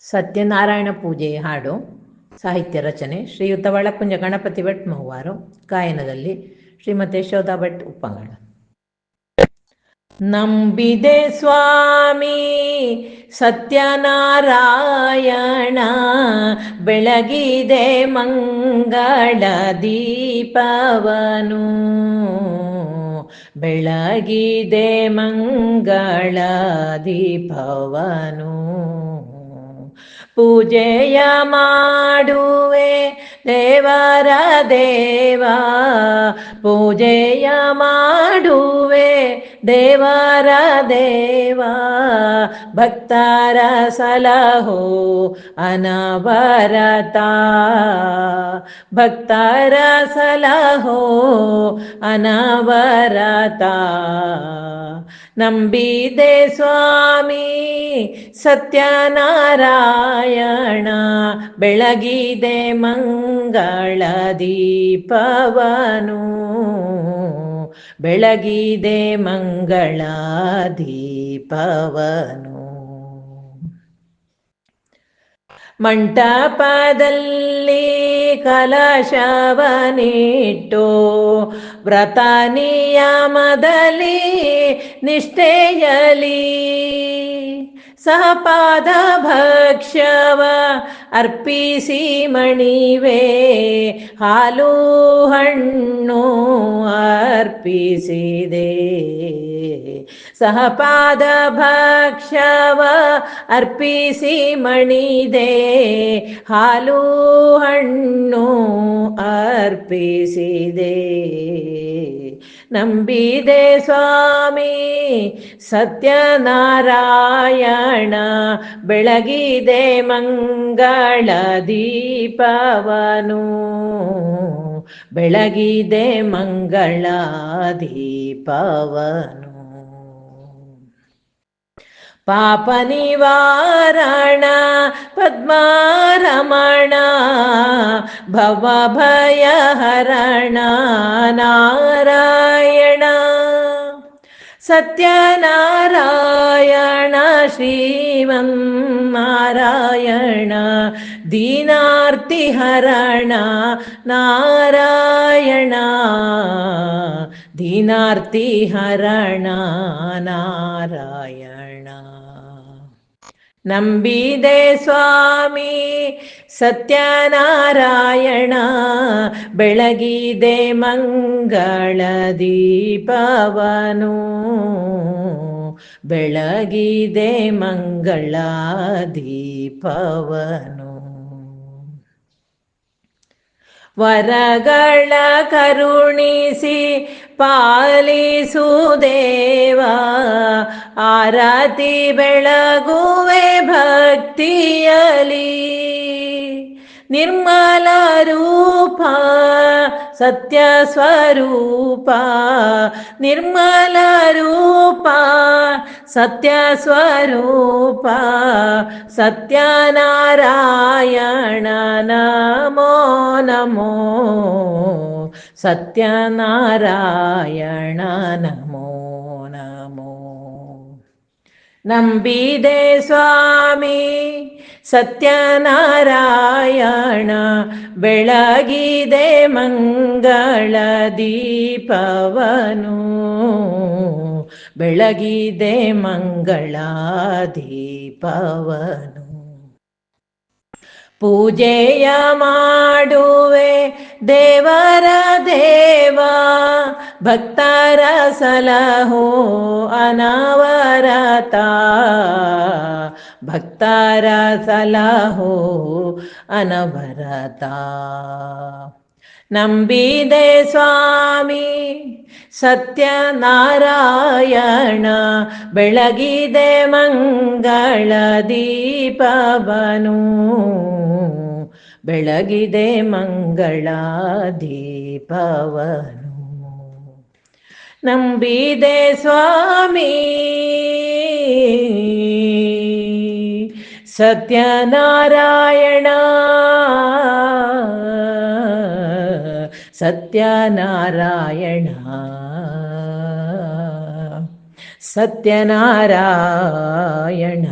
ಸತ್ಯನಾರಾಯಣ ಪೂಜೆ ಹಾಡು, ಸಾಹಿತ್ಯ ರಚನೆ, ಶ್ರೀಯುತ ಒಳಕುಂಜ ಗಣಪತಿ ಭಟ್ ಮಹುವಾರು, ಗಾಯನದಲ್ಲಿ ಶ್ರೀಮತಿ ಯಶೋಧ ಭಟ್ ಉಪ್ಪಂಗಳ ನಂಬಿದೆ ಸ್ವಾಮಿ ಸತ್ಯನಾರಾಯಣ, ಬೆಳಗಿದೆ ಮಂಗಳ ದೀಪವನು. ಬೆಳಗಿದೆ ಮಂಗಳ ದೀಪವನು. ಪೂಜೆಯ ಮಾಡುವೆ ದೇವರ ದೇವಾ. ಪೂಜೆಯ ಮಾಡುವೆ ದೇವರ ದೇವಾ. ಭಕ್ತರ ಸಲಹೋ ಅನವರತ. ಭಕ್ತರ ಸಲಹೋ ಅನವರತ. ನಂಬಿದೆ ಸ್ವಾಮಿ ಸತ್ಯನಾರಾಯಣ. ಬೆಳಗಿದೆ ಮಂಗಳ ದೀಪವನು. ಬೆಳಗಿದೆ ಮಂಗಳ ದೀಪವನು. ಮಂಟಪದಲ್ಲಿ ಕಲಶವನಿಟ್ಟು ವ್ರತ ನಿಯಮದಲ್ಲಿ ನಿಷ್ಠೆಯಲಿ ಸಹಪಾದ ಭಕ್ಷ್ಯವ ಅರ್ಪಿಸಿ ಮಣಿವೆ ಹಾಲು ಹಣ್ಣು ಅರ್ಪಿಸಿದೆ ಸಹಪಾದ ಭಕ್ಷ್ಯವ ಅರ್ಪಿಸಿ ಮಣಿದೆ ಹಾಲು ಹಣ್ಣು ಅರ್ಪಿಸಿದೆ ನಂಬಿದೆ ಸ್ವಾಮಿ. ಸತ್ಯನಾರಾಯಣ ಬೆಳಗಿದೆ ಮಂಗಳ ದೀಪವನು. ಬೆಳಗಿದೆ ಮಂಗಳ ದೀಪವನು. पापनिवारण पद्मारमण भवभयहरण नारायण। സത്യനാരായണ ശ്രീമം നാരായണ ദീനാർത്തിഹരണ നാരായണ ദീനാർത്തിഹരണ നാരായണ. ನಂಬಿದೆ ಸ್ವಾಮಿ ಸತ್ಯನಾರಾಯಣ ಬೆಳಗಿದೆ ಮಂಗಳ ದೀಪವನು. ಬೆಳಗಿದೆ ಮಂಗಳ ದೀಪವನು. ವರಗಳ ಕರುಣಿಸಿ ಪಾಲಿಸು ದೇವ ಆರತಿ ಬೆಳಗುವೆ ಭಕ್ತಿಯಲಿ. ನಿರ್ಮಲ ರೂಪ, ಸತ್ಯ ಸ್ವರೂಪ. ನಿರ್ಮಲ ರೂಪ, ಸತ್ಯ ಸ್ವರೂಪ. ಸತ್ಯನಾರಾಯಣ ನಮೋ ನಮೋ. ಸತ್ಯನಾರಾಯಣ ನಮೋ. ನಂಬಿದೆ ಸ್ವಾಮಿ ಸತ್ಯನಾರಾಯಣ ಬೆಳಗಿದೆ ಮಂಗಳ ದೀಪವನು. ಬೆಳಗಿದೆ ಮಂಗಳ ದೀಪವನು. ಪೂಜೆಯ ಮಾಡುವೆ ದೇವರ ದೇವ ಭಕ್ತರ ಸಲಹೋ ಅನವರತ. ಭಕ್ತರ ಸಲಹೋ ಅನವರತ. ನಂಬಿದೆ ಸ್ವಾಮಿ ಸತ್ಯನಾರಾಯಣ ಬೆಳಗಿದೆ ಮಂಗಳ ದೀಪವನು. ಬೆಳಗಿದೆ ಮಂಗಳ ದೀಪವನು. ನಂಬಿದೆ ಸ್ವಾಮಿ ಸತ್ಯನಾರಾಯಣ ಸತ್ಯನಾರಾಯಣ. ಸತ್ಯನಾರಾಯಣ.